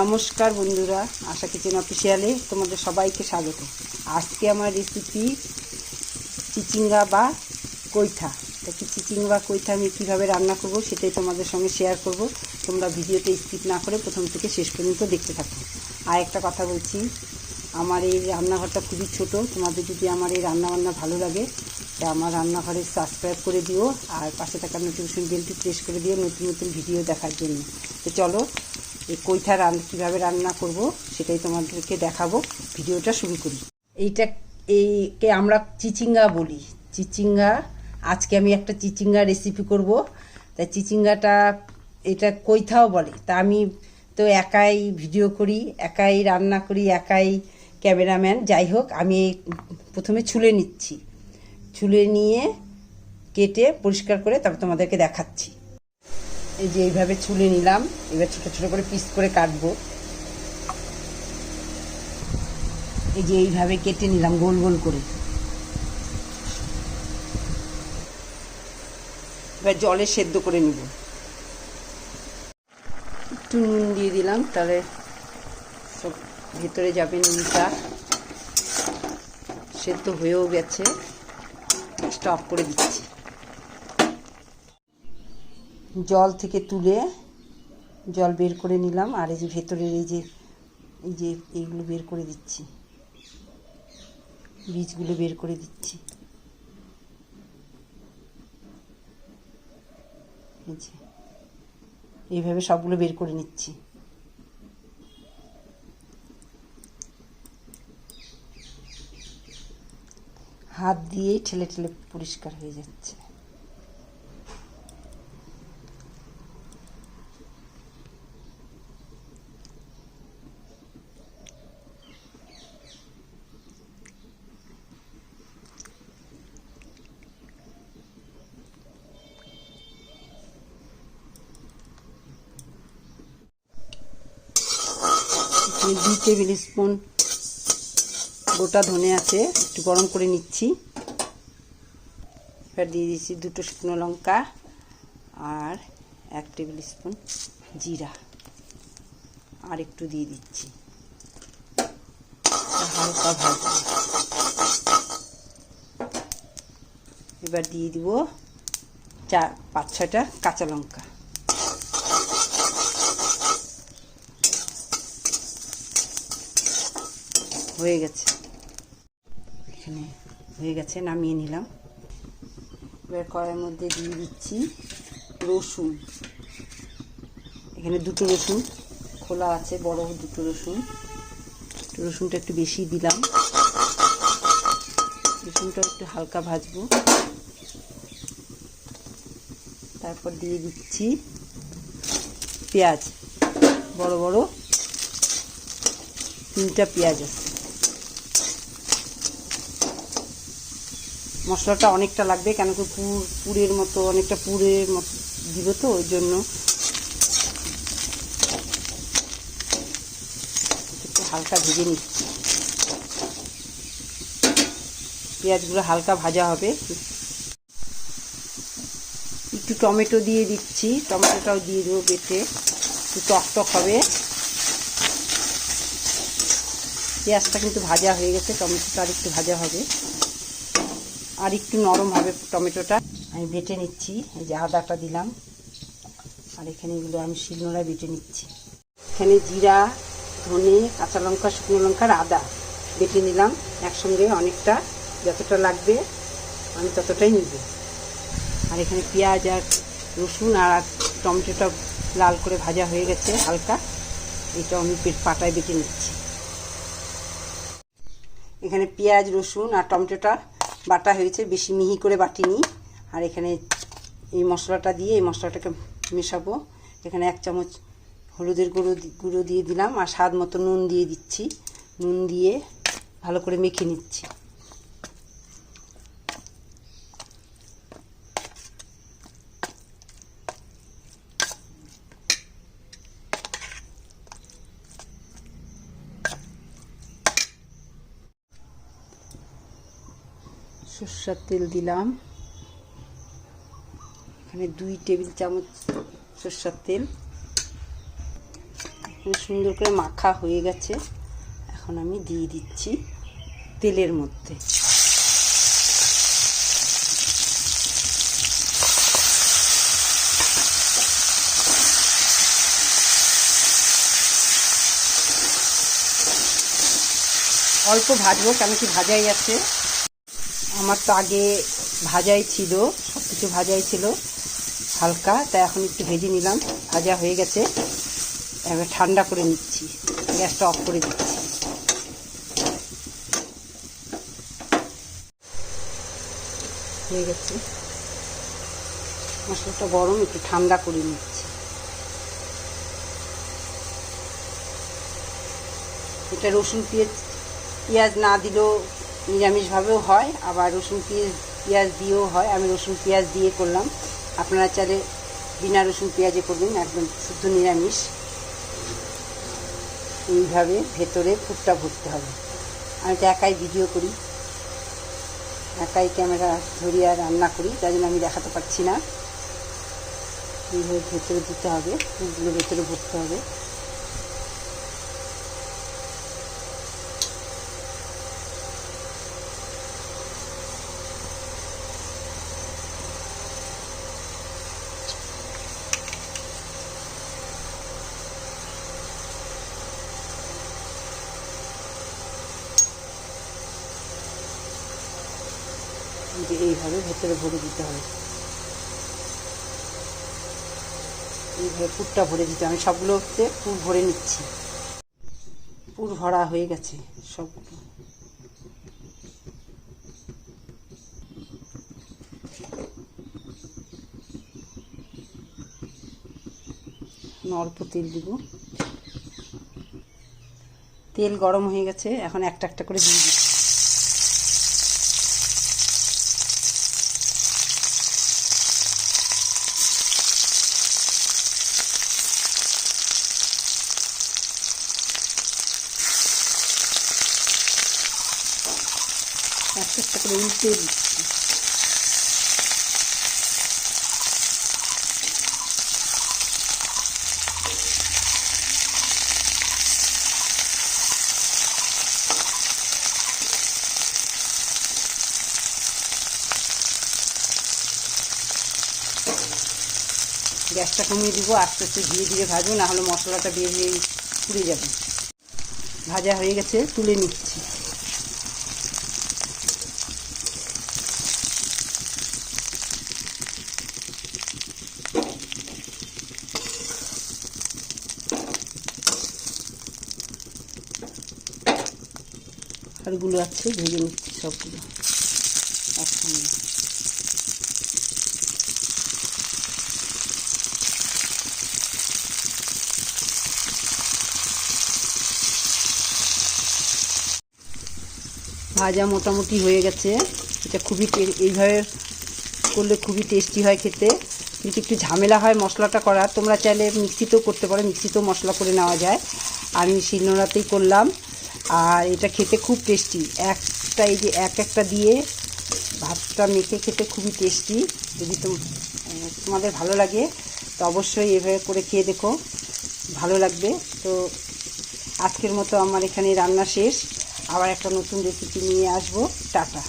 নমস্কার বন্ধুরা, আশা কিচেন অফিসিয়ালে তোমাদের সবাইকে স্বাগত। আজকে আমার রেসিপি চিচিঙ্গা বা কৈথা কি চিচিঙ্গা বা কৈথা আমি কীভাবে রান্না করব সেটাই তোমাদের সঙ্গে শেয়ার করব। তোমরা ভিডিওতে স্কিপ না করে প্রথম থেকে শেষ পর্যন্ত দেখতে থাকো। আর একটা কথা বলছি, আমার এই রান্নাঘরটা খুবই ছোট, তোমাদের যদি আমার এই রান্নাবান্না ভালো লাগে, তা আমার রান্নাঘরে সাবস্ক্রাইব করে দিও, আর পাশে থাকা নোটিফিকেশন বেলটি প্রেস করে দিও নতুন নতুন ভিডিও দেখার জন্য। তো চলো এই কৈথা রান, কীভাবে রান্না করব সেটাই তোমাদেরকে দেখাবো। ভিডিওটা শুরু করি। এইটা এইকে আমরা চিচিঙ্গা বলি। চিচিঙ্গা, আজকে আমি একটা চিচিঙ্গা রেসিপি করব। তাই চিচিঙ্গাটা এটা কৈথাও বলে। তা আমি তো একাই ভিডিও করি, একাই রান্না করি, একাই ক্যামেরাম্যান। যাই হোক, আমি প্রথমে ছুলে নিচ্ছি। ছুলে নিয়ে কেটে পরিষ্কার করে তারপর তোমাদেরকে দেখাচ্ছি। এই যে এইভাবে ছুলে নিলাম, এবার ছোটো ছোটো করে পিস করে কাটবো। এই যে এইভাবে কেটে নিলাম গোল গোল করে। এবার জলে সেদ্ধ করে নিব। একটু নুন দিয়ে দিলাম, তাহলে সব ভেতরে যাবে নুনটা। সেদ্ধ হয়েও গেছে। স্টপ করে দিচ্ছি। জল থেকে তুলে জল বের করে নিলাম আর এই যে ভেতরের এই যে এই যে এইগুলো বের করে দিচ্ছি। বীজগুলো বের করে দিচ্ছি। এইভাবে সবগুলো বের করে নিচ্ছি। হাত দিয়েই ঠেলে ঠেলে পরিষ্কার হয়ে যাচ্ছে। এখানে দুই টেবিল স্পুন গোটা ধনে আছে, একটু গরম করে নিচ্ছি। এবার দিয়ে দিচ্ছি দুটো শুকনো লঙ্কা আর এক টেবিল স্পুন জিরা। আর একটু দিয়ে দিচ্ছি। হালকা ভাজা এবার দিয়ে দিব চার পাঁচ ছয়টা কাঁচা লঙ্কা। হয়ে গেছে। এখানে হয়ে গেছে, নামিয়ে নিলাম। এবার কড়াইয়ের মধ্যে দিয়ে দিচ্ছি রসুন। এখানে দুটো রসুন, খোলা আছে, বড় দুটো রসুন। রসুনটা একটু বেশি দিলাম। রসুনটা একটু হালকা ভাজবো। তারপর দিয়ে দিচ্ছি পেঁয়াজ। বড় বড় তিনটা পেঁয়াজ আছে। মশলাটা অনেকটা লাগবে, কেন কি পুর, পুরের মতো, অনেকটা পুরের মতো দিব তো, ওই জন্য। একটু হালকা ভেজে নিচ্ছি পেঁয়াজগুলো হালকা ভাজা হবে। একটু টমেটো দিয়ে দিচ্ছি, টমেটোটাও দিয়ে দেবো বেটে। একটু টক টক হবে। পেঁয়াজটা কিন্তু ভাজা হয়ে গেছে, টমেটোটা আর একটু ভাজা হবে। আর একটু নরম হবে টমেটোটা। আমি বেটে নিচ্ছি এই যে আদাটা দিলাম। আর এখানে এগুলো আমি শিলনোড়ায় বেটে নিচ্ছি। এখানে জিরা ধনে কাঁচা লঙ্কা শুকনো লঙ্কার আদা বেটে নিলাম। একসঙ্গে অনেকটা যতটা লাগবে আমি ততটাই নিব। আর এখানে পেঁয়াজ আর রসুন আর টমেটোটা লাল করে ভাজা হয়ে গেছে হালকা। এটা আমি পাটায় বেটে নিচ্ছি। এখানে পেঁয়াজ রসুন আর টমেটোটা বাটা হয়েছে, বেশি মিহি করে বাটিনি আর এখানে এই মশলাটা দিয়ে, এই মশলাটাকে মেশাবো। এখানে এক চামচ হলুদের গুঁড়ো গুঁড়ো দিয়ে দিলাম, আর স্বাদ মতো নুন দিয়ে দিচ্ছি। নুন দিয়ে ভালো করে মেখে নিচ্ছি। সর্ষার তেল দিলাম। এখানে দুই টেবিল চামচ সর্ষার তেল। সুন্দর করে মাখা হয়ে গেছে। এখন আমি দিয়ে দিচ্ছি তেলের মধ্যে। অল্প ভাজবো, কেন কি ভাজাই আছে। আমার তো আগে ভাজাই ছিল সব কিছু ভাজাই ছিল, হালকা, তাই এখন একটু ভেজে নিলাম। ভাজা হয়ে গেছে। এবার ঠান্ডা করে নিচ্ছি, গ্যাসটা অফ করে দিচ্ছি। হয়ে গেছে। মশলাটা গরম, একটু ঠান্ডা করে নিচ্ছি। এটা রসুন পেঁয়াজ পেঁয়াজ না দিলেও নিরামিষভাবেও হয়, আবার রসুন পেঁয়াজ পেঁয়াজ দিয়েও হয়। আমি রসুন পেঁয়াজ দিয়ে করলাম। আপনারা চাইলে বিনা রসুন পেঁয়াজে করবেন, একদম শুদ্ধ নিরামিষ। এইভাবে ভেতরে ফুটটা ভরতে হবে। আমি তো একাই ভিডিও করি। একাই ক্যামেরা ধরিয়ে রান্না করি, তাই জন্য আমি দেখাতে পারছি না। এইভাবে ভেতরে দিতে হবে ভেতরে ভরতে হবে। যে এইভাবে ভেতরে ভরে দিতে হবে। এইভাবে পুরটা ভরে দিতে আমি সবগুলোতে পুর ভরে নিচ্ছি। পুর ভরা হয়ে গেছে সবগুলো অল্প তেল দিব। তেল গরম হয়ে গেছে। এখন একটা একটা করে দিয়ে দিচ্ছি। একটা একটা করে উল্টে গ্যাসটা কমিয়ে দিব, আস্তে আস্তে ধীরে ধীরে ভাজবো না হলে মশলাটা বেরিয়ে পুড়ে যাবে। ভাজা হয়ে গেছে, তুলে নিচ্ছি। আরগুলো আছে, ভেজে নিচ্ছি সবগুলো। ভাজা মোটামুটি হয়ে গেছে। এটা খুবই এইভাবে করলে খুবই টেস্টি হয় খেতে। কিন্তু একটু ঝামেলা হয় মশলাটা করার। তোমরা চাইলে মিক্সিতেও করতে পারো, মিক্সিতেও মশলা করে নেওয়া যায়। আমি শিলনোড়াতেই করলাম। আর এটা খেতে খুব টেস্টি একটা এই যে এক একটা দিয়ে ভাতটা মেখে খেতে খুবই টেস্টি যদি তোম তোমাদের ভালো লাগে, তো অবশ্যই এভাবে করে খেয়ে দেখো। ভালো লাগবে। তো আজকের মতো আমার এখানে রান্না শেষ। আবার একটা নতুন রেসিপি নিয়ে আসব। টাটা।